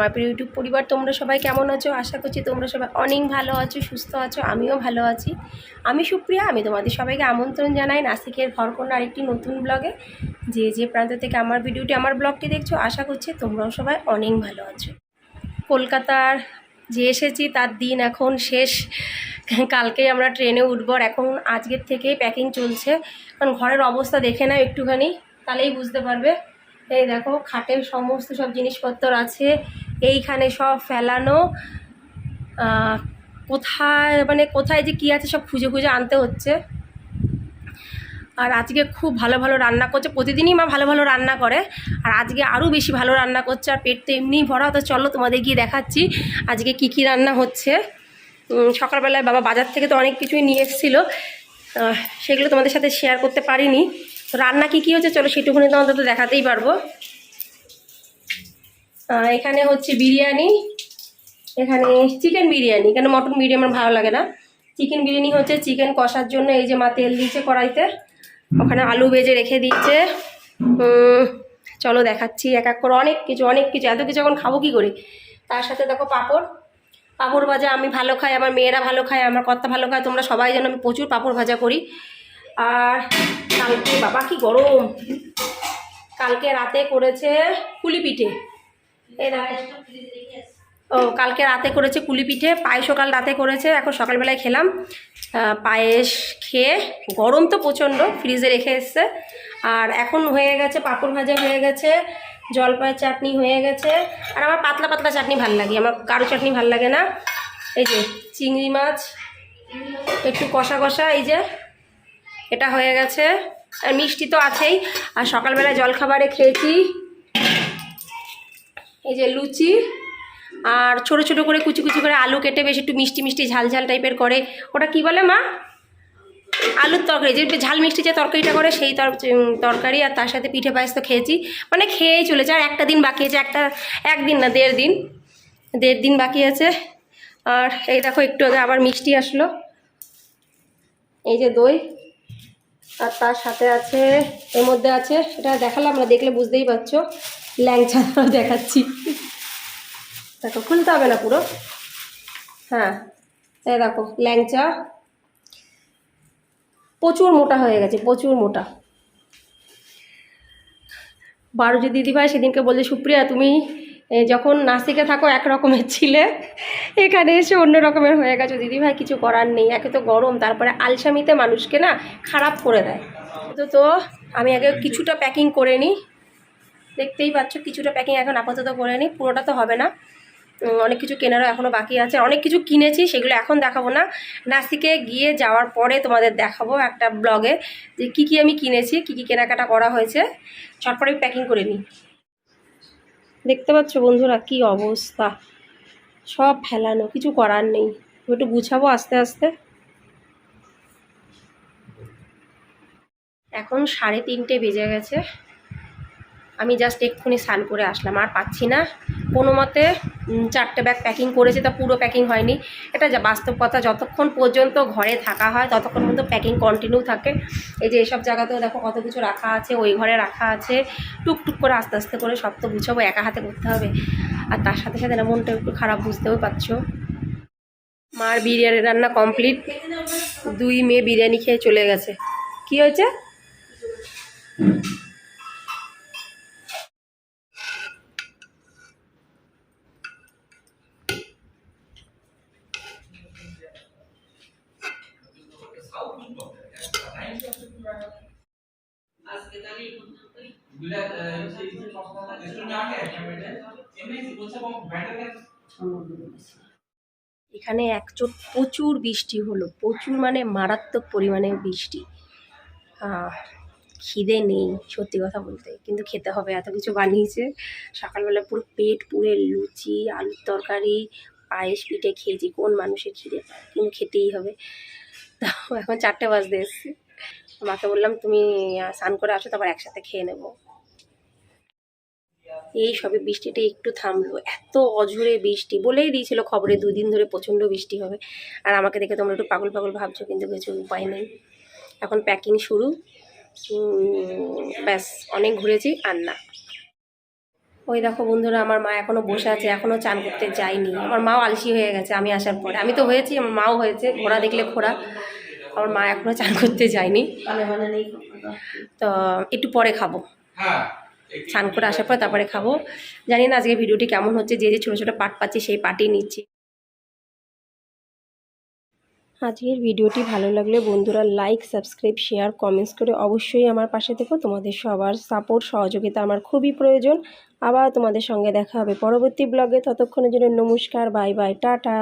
আমার প্রিয় ইউটিউব পরিবার, তোমরা সবাই কেমন আছো? আশা করছি তোমরা সবাই অনেক ভালো আছো, সুস্থ আছো, আমিও ভালো আছি। আমি সুপ্রিয়া, আমি তোমাদের সবাইকে আমন্ত্রণ জানাই নাসিকের ভরকন্যা আরেকটি নতুন ব্লগে যে যে প্রান্ত থেকে আমার ভিডিওটি, আমার ব্লগটি দেখছ, আশা করছি তোমরাও সবাই অনেক ভালো আছো। কলকাতার যে এসেছি, তার দিন এখন শেষ। কালকেই আমরা ট্রেনে উঠবো এখন আজকের থেকেই প্যাকিং চলছে। কারণ ঘরের অবস্থা দেখে নাও একটুখানি, তাহলেই বুঝতে পারবে। এই দেখো, খাটের সমস্ত সব জিনিসপত্র আছে। এইখানে সব ফেলানো কোথায় মানে কোথায় যে কী আছে সব খুঁজে খুঁজে আনতে হচ্ছে। আর আজকে খুব ভালো ভালো রান্না করছে, প্রতিদিনই মা ভালো ভালো রান্না করে। আর আজকে আরও বেশি ভালো রান্না করছে, আর পেট তো এমনিই ভরা, তো চলো তোমাদের গিয়ে দেখাচ্ছি আজকে কি কি রান্না হচ্ছে। সকালবেলায় বাবা বাজার থেকে তো অনেক কিছুই নিয়ে এসেছিল সেগুলো তোমাদের সাথে শেয়ার করতে পারিনি। রান্না কি কি হচ্ছে চলো সেটুকুনি তোমাদের তো দেখাতেই পারব। এখানে হচ্ছে বিরিয়ানি, এখানে চিকেন বিরিয়ানি। কেন মটন বিরিয়ানি আমার ভালো লাগে না। চিকেন বিরিয়ানি হচ্ছে চিকেন কষার জন্য এই যে মা তেল দিয়েছে কড়াইতে, ওখানে আলু ভেজে রেখে দিচ্ছে চলো দেখাচ্ছি এক এক করে অনেক কিছু অনেক কিছু। এত কিছু এখন খাব কী করে? তার সাথে দেখো পাঁপড়। পাঁপড় ভাজা আমি ভালো খাই, আমার মেয়েরা ভালো খায়, আমার কর্তা ভালো খায়, তোমরা সবাই যেন আমি প্রচুর পাঁপড় ভাজা করি। আর কালকে, বাবা কি গরম! কালকে রাতে করেছে কুলি পিঠে এই দেখো। ও কালকে রাতে করেছে কুলি পিঠে পায়েসও কাল রাতে করেছে এখন সকালবেলায় খেলাম। পায়েস খেয়ে গরম তো প্রচণ্ড ফ্রিজে রেখে এসছে। আর এখন হয়ে গেছে পাঁপড় ভাজা হয়ে গেছে জলপাইয়ের চাটনি হয়ে গেছে। আর আমার পাতলা পাতলা চাটনি ভালো লাগে আমার কারও চাটনি ভালো লাগে না। এই যে চিংড়ি মাছ একটু কষা কষা এই যে এটা হয়ে গেছে। আর মিষ্টি তো আছেই। আর সকালবেলায় জলখাবারে খেয়েছি। এই যে লুচি আর ছোট ছোট করে কুচি কুচি করে আলু কেটে বেশ একটু মিষ্টি মিষ্টি ঝাল ঝাল টাইপের করে। ওটা কি বলে মা? আলুর তরকারি। যে ঝাল মিষ্টি যে তরকারিটা করে সেই তর- তরকারি আর তার সাথে পিঠে পায়েস তো খেয়েছি। মানে খেয়েই চলেছে। আর একটা দিন বাকি আছে। একটা একদিন না, দেড় দিন। দেড় দিন বাকি আছে। আর এই দেখো, একটু আগে আবার মিষ্টি আসলো। এই যে দই। আর তার সাথে আছে এর মধ্যে আছে এটা দেখালাম না, দেখলে বুঝতেই পারছ। ল্যাংচা দেখাচ্ছি। দেখো, খুলতে হবে না পুরো? হ্যাঁ এই দেখো, ল্যাংচা। প্রচুর মোটা হয়ে গেছে, প্রচুর মোটা। বারো যে দিদিভাই সেদিনকে বলছে, সুপ্রিয়া, তুমি যখন নাসিকে থাকো এক রকমের ছিলে, এখানে এসে অন্য রকমের হয়ে গেছো। দিদিভাই, কিছু করার নেই, একে তো গরম, তারপরে আলসামিতে মানুষকে না খারাপ করে দেয়। তো তো আমি আগে কিছুটা প্যাকিং করে নিই। দেখতেই পাচ্ছ, কিছুটা প্যাকিং এখন আপাতত করে নিই পুরোটা তো হবে না। অনেক কিছু কেনারও এখনও বাকি আছে। অনেক কিছু কিনেছি, সেগুলো এখন দেখাবো না। নাসিকে গিয়ে যাওয়ার পরে তোমাদের দেখাবো একটা ব্লগে যে কি কি আমি কিনেছি, কি কি কেনাকাটা করা হয়েছে। চটপট আমি প্যাকিং করে নিই দেখতে পাচ্ছ বন্ধুরা কি অবস্থা। সব ফেলানো, কিছু করার নেই। একটু গুছাবো আস্তে আস্তে। এখন সাড়ে তিনটে বেজে গেছে। আমি জাস্ট এক্ষুনি স্নান করে আসলাম, আর পাচ্ছি না। কোনো মতে চারটে ব্যাগ প্যাকিং করেছে, তা পুরো প্যাকিং হয়নি। এটা যা বাস্তব কথা, যতক্ষণ পর্যন্ত ঘরে থাকা হয়, ততক্ষণ পর্যন্ত প্যাকিং কন্টিনিউ থাকে। এই যে এসব জায়গাতেও দেখো কত কিছু রাখা আছে, ওই ঘরে রাখা আছে। টুকটুক করে আস্তে আস্তে করে সব তো গুছাবো, একা হাতে করতে হবে। আর তার সাথে সাথে না, মনটা একটু খারাপ, বুঝতেও পারছ। মার বিরিয়ানি রান্না কমপ্লিট দুই মেয়ে বিরিয়ানি খেয়ে চলে গেছে। কি হয়েছে? এখানে একচোট প্রচুর বৃষ্টি হলো, প্রচুর মানে মারাত্মক পরিমাণে বৃষ্টি। খিদে নেই, সত্যি কথা বলতে, কিন্তু খেতে হবে, এত কিছু বানিয়েছে। সকালবেলা পুরো পেট পুরে লুচি, আলুর তরকারি, পায়েস পিঠে খেয়েছি, কোন মানুষের খিদে, কিন্তু খেতেই হবে। তো এখন চারটে বাজতে এসছি। মাকে বললাম, তুমি স্নান করে আসো, তারপর একসাথে খেয়ে নেব। এই সবে বৃষ্টিটা একটু থামলো। এত অঝোরে বৃষ্টি, বলেই দিয়েছিল খবরে, দুদিন ধরে প্রচণ্ড বৃষ্টি হবে। আর আমাকে দেখে তোমরা একটু পাগল পাগল ভাবছ, কিন্তু কিছু উপায় নেই। এখন প্যাকিং শুরু। ব্যাস, অনেক ঘুরেছি, আর না। ওই দেখো বন্ধুরা, আমার মা এখনও বসে আছে, এখনও চান করতে যায়নি। আমার মাও আলসি হয়ে গেছে, আমি আসার পরে। আমি তো হয়েছি, আমার মাও হয়েছে, ঘোড়া দেখলে ঘোড়া। আমার মা এখনও চান করতে যায়নি। মানে নেই তো একটু পরে খাব। স্নান করে আসার পর তারপরে খাব। জানি না আজকে ভিডিওটি কেমন হচ্ছে যে যে ছোটো ছোটো পাট পাচ্ছি সেই পাটই নিচ্ছি। আজকের ভিডিওটি ভালো লাগলে বন্ধুরা লাইক সাবস্ক্রাইব শেয়ার কমেন্টস করে অবশ্যই আমার পাশে থেকো। তোমাদের সবার সাপোর্ট সহযোগিতা আমার খুবই প্রয়োজন। আবার তোমাদের সঙ্গে দেখা হবে পরবর্তী ব্লগে ততক্ষণের জন্য নমস্কার বাই বাই টাটা।